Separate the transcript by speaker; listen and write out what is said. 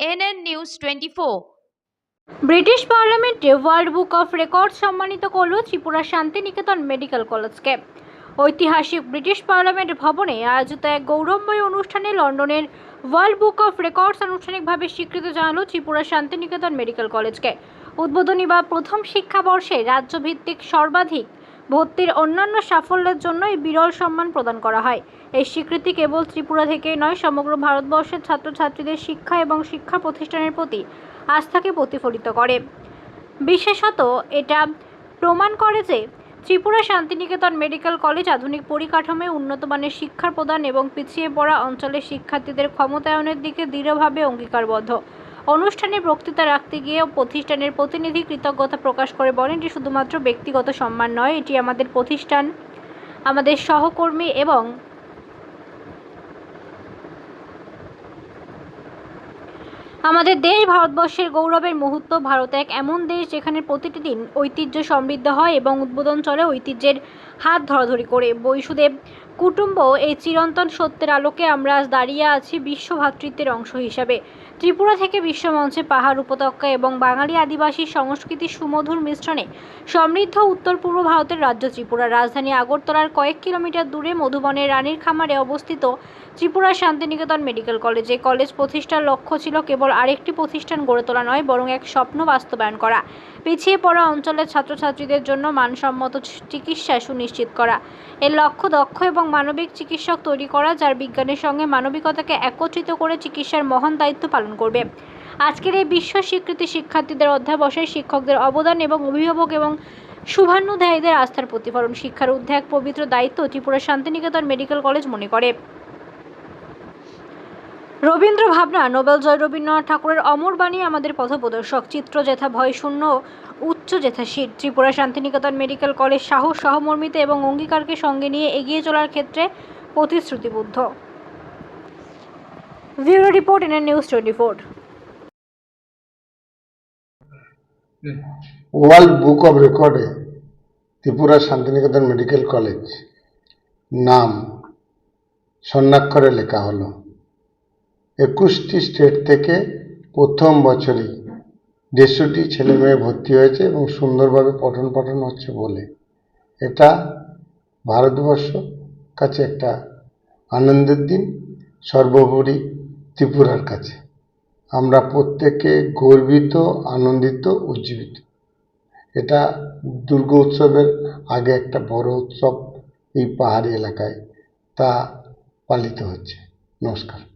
Speaker 1: Twenty four
Speaker 2: British পার্লামেন্টে world book of record সম্মানিত করল ত্রিপুরা শান্তিনিকেতন মেডিকেল কলেজকে ঐতিহাসিক ব্রিটিশ পার্লামেন্ট ভবনে আয়োজিত এক গৌরবময় অনুষ্ঠানে লন্ডনের ওয়ার্ল্ড বুক অফ রেকর্ডস আনুষ্ঠানিকভাবে স্বীকৃতি জানালো ত্রিপুরা শান্তিনিকেতন মেডিকেল কলেজকে উদ্বোধনী বা প্রথম শিক্ষাবর্ষে রাজ্যভিত্তিক সর্বাধিক ভর্তির অন্যান্য সাফল্যের জন্য এই বিরল সম্মান প্রদান করা হয়। এই স্বীকৃতি কেবল ত্রিপুরা থেকেই নয়, সমগ্র ভারতবর্ষের ছাত্রছাত্রীদের শিক্ষা এবং শিক্ষা প্রতিষ্ঠানের প্রতি আস্থাকে প্রতিফলিত করে। বিশেষত এটা প্রমাণ করে যে ত্রিপুরা শান্তিনিকেতন মেডিকেল কলেজ আধুনিক পরিকাঠামোয় উন্নত মানের শিক্ষার প্রদান এবং পিছিয়ে পড়া অঞ্চলের শিক্ষার্থীদের ক্ষমতায়নের দিকে দৃঢ়ভাবে অঙ্গীকারবদ্ধ। অনুষ্ঠানে বক্তৃতা রাখতে গিয়ে প্রতিষ্ঠানের প্রতিনিধি কৃতজ্ঞতা প্রকাশ করে বলেন এটি শুধুমাত্র ব্যক্তিগত সম্মান নয়, এটি আমাদের প্রতিষ্ঠান, আমাদের সহকর্মী এবং আমাদের দেশ ভারতবর্ষের গৌরবের মুহূর্ত। ভারত এক এমন দেশ যেখানে প্রতিটি দিন ঐতিহ্য সমৃদ্ধ হয় এবং উদ্বোধন চলে ঐতিহ্যের হাত ধরাধরি করে। বৈশুদেব কুটুম্ব এই চিরন্তন সত্যের আলোকে আমরা আজ দাঁড়িয়ে আছি বিশ্ব ভ্রাতৃত্বের অংশ হিসাবে। ত্রিপুরা থেকে বিশ্বমঞ্চে পাহাড় উপত্যকা এবং বাঙালি আদিবাসী সংস্কৃতির সুমধুর মিশ্রণে সমৃদ্ধ উত্তর পূর্ব ভারতের রাজ্য ত্রিপুরা। রাজধানী আগরতলার কয়েক কিলোমিটার দূরে মধুবনের রানীর খামারে অবস্থিত Tripura Shantiniketan medical college college প্রতিষ্ঠার লক্ষ্য ছিল কেবল আরেকটি প্রতিষ্ঠান গড়ে তোলা নয়, বরং এক স্বপ্ন বাস্তবায়ন করা। পিছিয়ে পড়া অঞ্চলের ছাত্রছাত্রীদের জন্য মানসম্মত চিকিৎসা সুনিশ্চিত করা। এর লক্ষ্য দক্ষ এবং মানবিক চিকিৎসক তৈরি করা, যার বিজ্ঞানের সঙ্গে মানবিকতাকে একত্রিত করে চিকিৎসার মহান দায়িত্ব পালন করবে। আজকের এই বিশ্ব স্বীকৃতি শিক্ষার্থীদের অধ্যাবসায় শিক্ষকদের অবদান এবং অভিভাবক এবং শুভান্নুধ্যায়ীদের আস্থার প্রতিফলন। শিক্ষার অধ্যায় পবিত্র দায়িত্ব ত্রিপুরা শান্তিনিকেতন মেডিকেল কলেজ মনে করে। রবীন্দ্র ভাবনা, নোবেল জয় রবীন্দ্রনাথ ঠাকুরের অমর বাণী আমাদের পথপ্রদর্শক, চিত্র যেথা ভয় শূন্য, উচ্চ যেথা শীত। ত্রিপুরা শান্তিনিকেতন মেডিকেল কলেজ সাহস সহমর্মিতা এবং অঙ্গীকারকে সঙ্গে নিয়ে এগিয়ে চলার ক্ষেত্রে প্রতিশ্রুতিবদ্ধ। Bureau report N news twenty four.
Speaker 3: World book of রেকর্ডে ত্রিপুরা শান্তিনিকেতন মেডিকেল কলেজ নাম স্বর্ণাক্ষরে লেখা হলো। একুশটি স্টেট থেকে প্রথম বছরেই দেড়শোটি ছেলে মেয়ে ভর্তি হয়েছে এবং সুন্দরভাবে পঠন পাঠন হচ্ছে বলে। এটা ভারতবর্ষ কাছে একটা আনন্দের দিন, সর্বোপরি ত্রিপুরার কাছে। আমরা প্রত্যেকে গর্বিত, আনন্দিত, উজ্জীবিত। এটা দুর্গা উৎসবের আগে একটা বড় উৎসব এই পাহাড়ি এলাকায় তা পালিত হচ্ছে। নমস্কার।